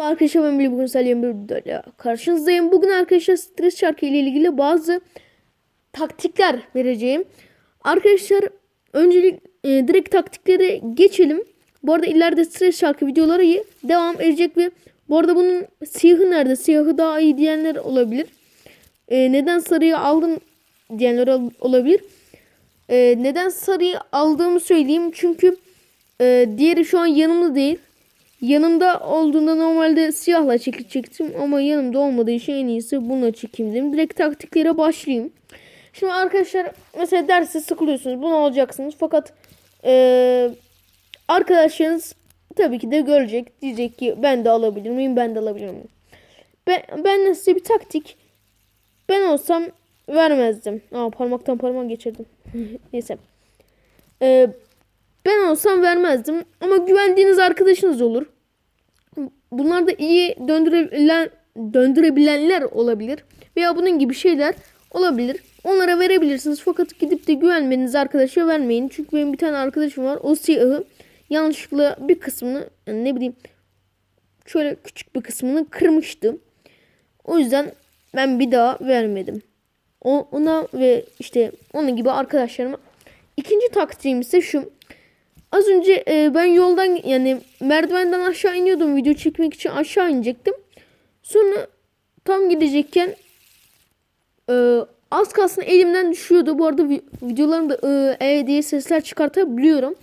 Merhaba arkadaşlar ben Billy bugün Salyem bir videoyla karşınızdayım. Bugün arkadaşlar stres şarkı ile ilgili bazı taktikler vereceğim. Arkadaşlar öncelik e, direkt taktiklere geçelim. Bu arada ileride stres şarkı videoları iyi devam edecek ve bu arada bunun siyahı nerede? Siyahı daha iyi diyenler olabilir. E, neden sarıyı aldın diyenler ol- olabilir. E, neden sarıyı aldığımı söyleyeyim. Çünkü e, diğeri şu an yanımda değil. Yanımda olduğunda normalde siyahla çekecektim ama yanımda olmadığı için en iyisi bununla çekeyim dedim. Direkt taktiklere başlayayım. Şimdi arkadaşlar mesela derste sıkılıyorsunuz. Bunu alacaksınız. Fakat eee, arkadaşlarınız tabii ki de görecek. Diyecek ki ben de alabilir miyim? Ben de alabilir miyim? Ben, ben size bir taktik. Ben olsam vermezdim. Aa parmaktan parmak geçirdim. Neyse. Eee ben olsam vermezdim ama güvendiğiniz arkadaşınız olur. Bunlar da iyi döndürebilen döndürebilenler olabilir veya bunun gibi şeyler olabilir. Onlara verebilirsiniz fakat gidip de güvenmediğiniz arkadaşa vermeyin. Çünkü benim bir tane arkadaşım var. O siyahı yanlışlıkla bir kısmını yani ne bileyim şöyle küçük bir kısmını kırmıştı. O yüzden ben bir daha vermedim. O, ona ve işte onun gibi arkadaşlarıma. İkinci taktiğim ise şu. Az önce e, ben yoldan yani merdivenden aşağı iniyordum video çekmek için aşağı inecektim. Sonra tam gidecekken e, az kalsın elimden düşüyordu. Bu arada vi- videolarımda e, e diye sesler çıkartabiliyorum.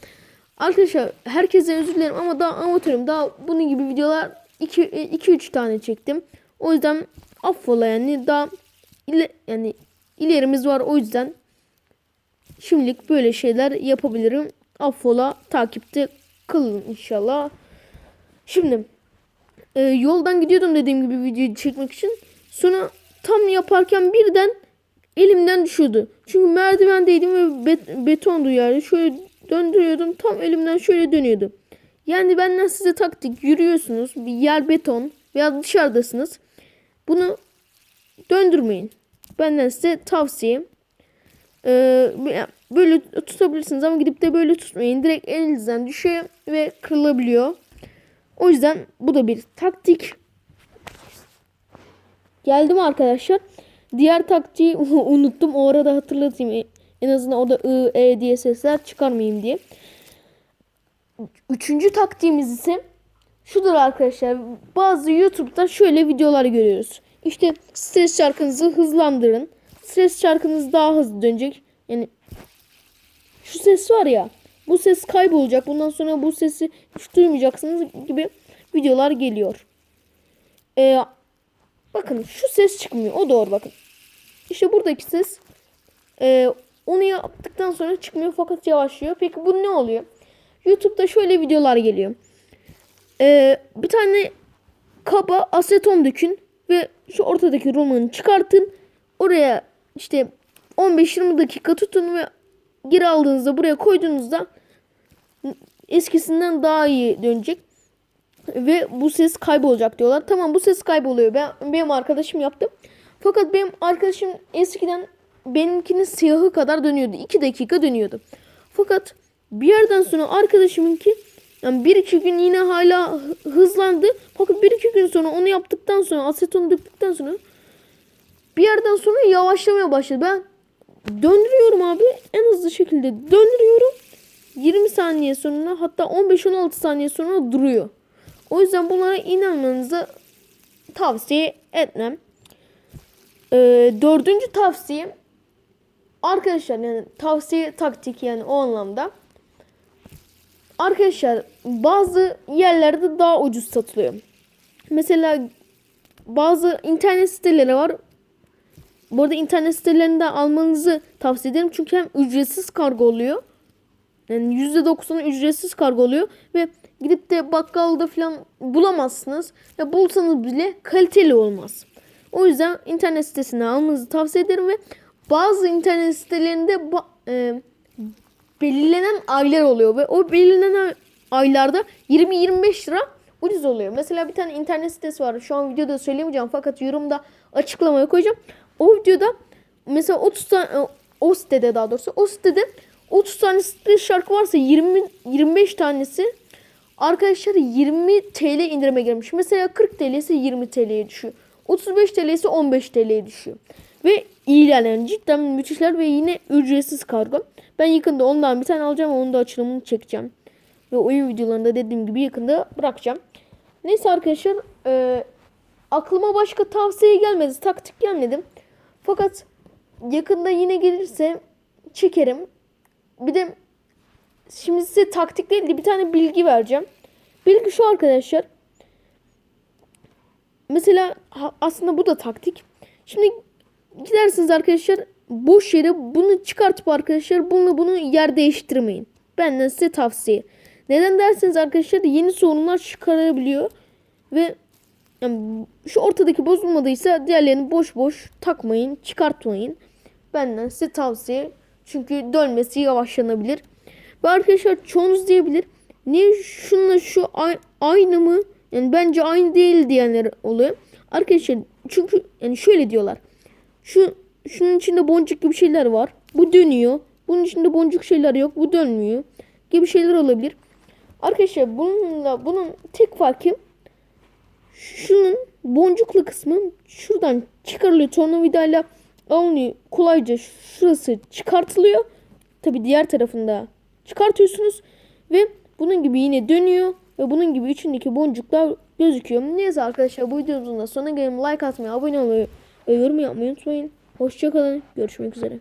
Arkadaşlar herkese özür dilerim ama daha amatörüm. Daha bunun gibi videolar 2-3 tane çektim. O yüzden affola yani daha ile, yani ilerimiz var o yüzden şimdilik böyle şeyler yapabilirim. Affola takipte kalın inşallah. Şimdi e, yoldan gidiyordum dediğim gibi videoyu çekmek için. Sonra tam yaparken birden elimden düşüyordu. Çünkü merdivendeydim ve bet- betondu yani. Şöyle döndürüyordum tam elimden şöyle dönüyordu. Yani benden size taktik yürüyorsunuz bir yer beton veya dışarıdasınız. Bunu döndürmeyin. Benden size tavsiyem. Ee, böyle tutabilirsiniz ama gidip de böyle tutmayın. Direkt elinizden düşüyor ve kırılabiliyor. O yüzden bu da bir taktik. Geldim arkadaşlar. Diğer taktiği unuttum. O arada hatırlatayım. En azından o da ı, e diye sesler çıkarmayayım diye. Üçüncü taktiğimiz ise şudur arkadaşlar. Bazı YouTube'da şöyle videolar görüyoruz. İşte stres şarkınızı hızlandırın. Stres şarkınız daha hızlı dönecek. Yani şu ses var ya. Bu ses kaybolacak. Bundan sonra bu sesi hiç duymayacaksınız gibi videolar geliyor. Ee, bakın şu ses çıkmıyor. O doğru bakın. İşte buradaki ses e, onu yaptıktan sonra çıkmıyor fakat yavaşlıyor. Peki bu ne oluyor? YouTube'da şöyle videolar geliyor. Ee, bir tane kaba aseton dökün ve şu ortadaki romanı çıkartın. Oraya işte 15-20 dakika tutun ve geri aldığınızda buraya koyduğunuzda eskisinden daha iyi dönecek. Ve bu ses kaybolacak diyorlar. Tamam bu ses kayboluyor. Ben, benim arkadaşım yaptı. Fakat benim arkadaşım eskiden benimkinin siyahı kadar dönüyordu. 2 dakika dönüyordu. Fakat bir yerden sonra arkadaşımınki yani bir iki gün yine hala hı- hızlandı. Fakat bir iki gün sonra onu yaptıktan sonra asetonu döktükten sonra bir yerden sonra yavaşlamaya başladı. Ben döndürüyorum abi en hızlı şekilde döndürüyorum. 20 saniye sonra hatta 15-16 saniye sonra duruyor. O yüzden bunlara inanmanızı tavsiye etmem. Ee, dördüncü tavsiyem arkadaşlar yani tavsiye taktik yani o anlamda. Arkadaşlar bazı yerlerde daha ucuz satılıyor. Mesela bazı internet siteleri var. Bu arada internet sitelerinde almanızı tavsiye ederim. Çünkü hem ücretsiz kargo oluyor. Yani %90'ı ücretsiz kargo oluyor. Ve gidip de bakkalda falan bulamazsınız. Ve bulsanız bile kaliteli olmaz. O yüzden internet sitesine almanızı tavsiye ederim. Ve bazı internet sitelerinde e, belirlenen aylar oluyor. Ve o belirlenen aylarda 20-25 lira ucuz oluyor. Mesela bir tane internet sitesi var. Şu an videoda söyleyemeyeceğim fakat yorumda açıklamaya koyacağım. O videoda mesela 30 tane o sitede daha doğrusu o sitede 30 tane stres şarkı varsa 20 25 tanesi arkadaşlar 20 TL indirime girmiş. Mesela 40 TL ise 20 TL'ye düşüyor. 35 TL ise 15 TL'ye düşüyor. Ve iyiler yani cidden müthişler ve yine ücretsiz kargo. Ben yakında ondan bir tane alacağım onun da açılımını çekeceğim. Ve oyun videolarında dediğim gibi yakında bırakacağım. Neyse arkadaşlar e, aklıma başka tavsiye gelmedi. Taktik gelmedi. Fakat yakında yine gelirse çekerim. Bir de şimdi size taktik değil de bir tane bilgi vereceğim. Bilgi şu arkadaşlar. Mesela aslında bu da taktik. Şimdi gidersiniz arkadaşlar boş yere bunu çıkartıp arkadaşlar bunu bunu yer değiştirmeyin. Benden size tavsiye. Neden derseniz arkadaşlar yeni sorunlar çıkarabiliyor ve yani şu ortadaki bozulmadıysa diğerlerini boş boş takmayın, çıkartmayın. Benden size tavsiye. Çünkü dönmesi yavaşlanabilir. Ve arkadaşlar çoğunuz diyebilir. Niye şunla şu ay- aynı mı? Yani bence aynı değil diyenler oluyor. Arkadaşlar çünkü yani şöyle diyorlar. Şu şunun içinde boncuk gibi şeyler var. Bu dönüyor. Bunun içinde boncuk şeyler yok. Bu dönmüyor. Gibi şeyler olabilir. Arkadaşlar bununla bunun tek farkı şunun boncuklu kısmı şuradan çıkarılıyor tornavidayla alınıyor kolayca şurası çıkartılıyor. Tabi diğer tarafında çıkartıyorsunuz ve bunun gibi yine dönüyor ve bunun gibi içindeki boncuklar gözüküyor. Neyse arkadaşlar bu videomuzun da sonuna gelelim. Like atmayı, abone olmayı ve yorum yapmayı unutmayın. Hoşçakalın. Görüşmek üzere.